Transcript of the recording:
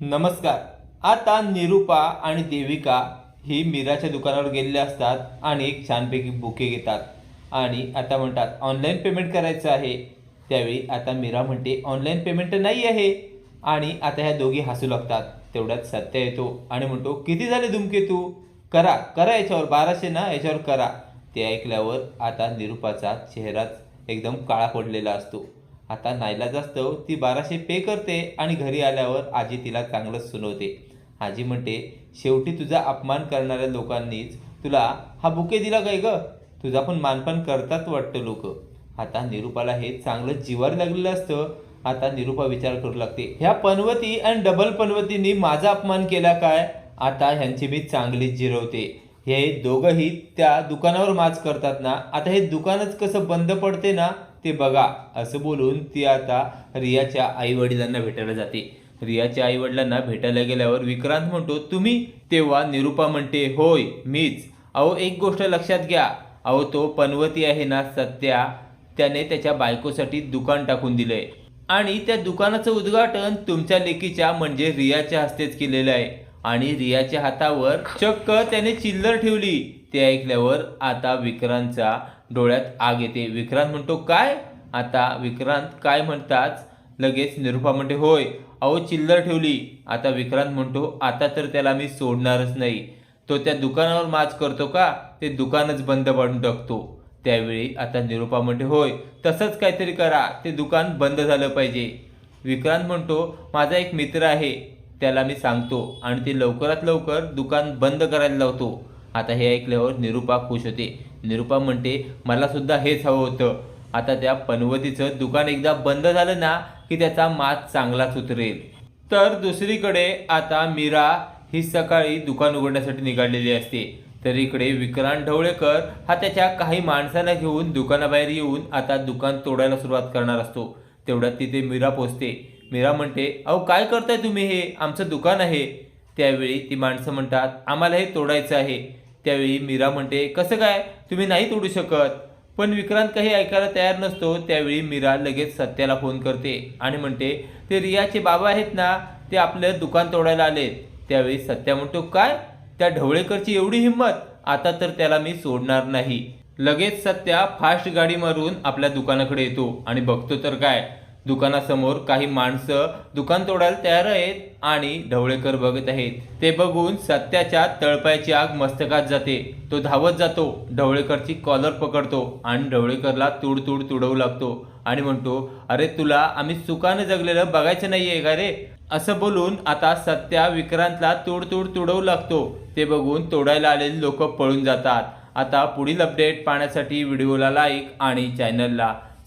नमस्कार. आता निरूपा आणि देविका ही मीराच्या दुकानावर गेलेले असतात आणि एक छानपैकी बुके घेतात. आणि आता म्हणतात ऑनलाईन पेमेंट करायचं आहे. त्यावेळी आता मीरा म्हणते ऑनलाईन पेमेंट नाही आहे. आणि आता ह्या दोघी हसू लागतात. तेवढ्यात सत्य येतो आणि म्हणतो किती झाले धुमके तू? करा करा याच्यावर बाराशे ना याच्यावर करा. ते ऐकल्यावर आता निरूपाचा चेहराच एकदम काळा पडलेला असतो. आता नाईलाज असतो ती बाराशे पे करते आणि घरी आल्यावर आजी तिला चांगलंच सुनवते. आजी म्हणते शेवटी तुझा अपमान करणाऱ्या लोकांनीच तुला हा बुके दिला काय ग? तुझा पण मानपान करतात वाटतं लोक. आता निरूपाला हे चांगलं जिवार लागलेलं असतं. आता निरूपा विचार करू लागते ह्या पनवती आणि डबल पनवतींनी माझा अपमान केला काय? आता ह्यांची मी चांगलीच जिरवते. हे दोघंही त्या दुकानावर माच करतात ना? आता हे दुकानच कसं बंद पडते ना? ते बघा असं बोलून ती आता रियाच्या आई वडिलांना भेटायला जाते. रियाच्या आई वडिलांना भेटायला गेल्यावर विक्रांत म्हणतो तुम्ही तेव्हा निरूपा म्हणते होय मीच. अहो एक गोष्ट लक्षात घ्या. अहो तो पनवती आहे ना सत्या. त्याने त्याच्या बायकोसाठी दुकान टाकून दिलंय. आणि त्या दुकानाचं उद्घाटन तुमच्या लेकीच्या म्हणजे रियाच्या हस्तेच केलेलं आहे. आणि रियाच्या हातावर चक्क त्याने चिल्लर ठेवली. ते ऐकल्यावर आता विक्रांतचा डोळ्यात आग येते. विक्रांत म्हणतो काय? आता विक्रांत काय म्हणताच? लगेच निरूपा म्हणते होय अहो चिल्लर ठेवली. आता विक्रांत म्हणतो आता तर त्याला मी सोडणारच नाही. तो त्या दुकानावर माच करतो का? ते दुकानच बंद पाडून टाकतो. त्यावेळी आता निरूपा म्हणते होय तसंच काहीतरी करा. ते दुकान बंद झालं पाहिजे. विक्रांत म्हणतो माझा एक मित्र आहे. त्याला मी सांगतो आणि ते लवकरात लवकर दुकान बंद करायला लावतो. आता हे ऐकल्यावर निरूपा खुश होते. निरुपा म्हणते मला सुद्धा हेच हवं होतं. आता त्या पनवतीचं दुकान एकदा बंद झालं ना की त्याचा मात चांगलाच उतरेल. तर दुसरीकडे आता मीरा ही सकाळी दुकान उघडण्यासाठी निघालेली असते. तर इकडे विक्रांत ढवळेकर हा त्याच्या काही माणसांना घेऊन दुकानाबाहेर येऊन आता दुकान तोडायला सुरुवात करणार असतो. तेवढ्यात तिथे मीरा पोचते. मीरा म्हणते अहो काय करताय तुम्ही हे? आमचं दुकान आहे. त्यावेळी ती माणसं म्हणतात आम्हाला हे तोडायचं आहे. त्यावेळी मीरा म्हणते कसं काय? तुम्ही नाही तोडू शकत. पण विक्रांत काही ऐकायला तयार नसतो त्यावेळी मीरा लगेच सत्याला फोन करते आणि म्हणते ते रियाचे बाबा आहेत ना ते आपलं दुकान तोडायला आलेत. त्यावेळी सत्या म्हणतो काय? त्या ढवळेकरची एवढी हिंमत? आता तर त्याला मी सोडणार नाही. लगेच सत्या फास्ट गाडी मारून आपल्या दुकानाकडे येतो आणि बघतो तर काय. दुकानासमोर काही माणसं दुकान तोडायला तयार आहेत आणि ढवळेकर बघत आहेत. ते बघून सत्याच्या तळपायाची आग मस्तकात जाते. तो धावत जातो. ढवळेकरची कॉलर पकडतो आणि ढवळेकरला तुड तुड तुडवू लागतो आणि म्हणतो अरे तुला आम्ही सुखानं जगलेलं बघायचं नाहीये का रे? असं बोलून आता सत्या विक्रांतला तुड तुड तुडवू लागतो. ते बघून तोडायला आलेले लोक पळून जातात. आता पुढील अपडेट पाहण्यासाठी व्हिडिओला लाईक आणि चॅनलला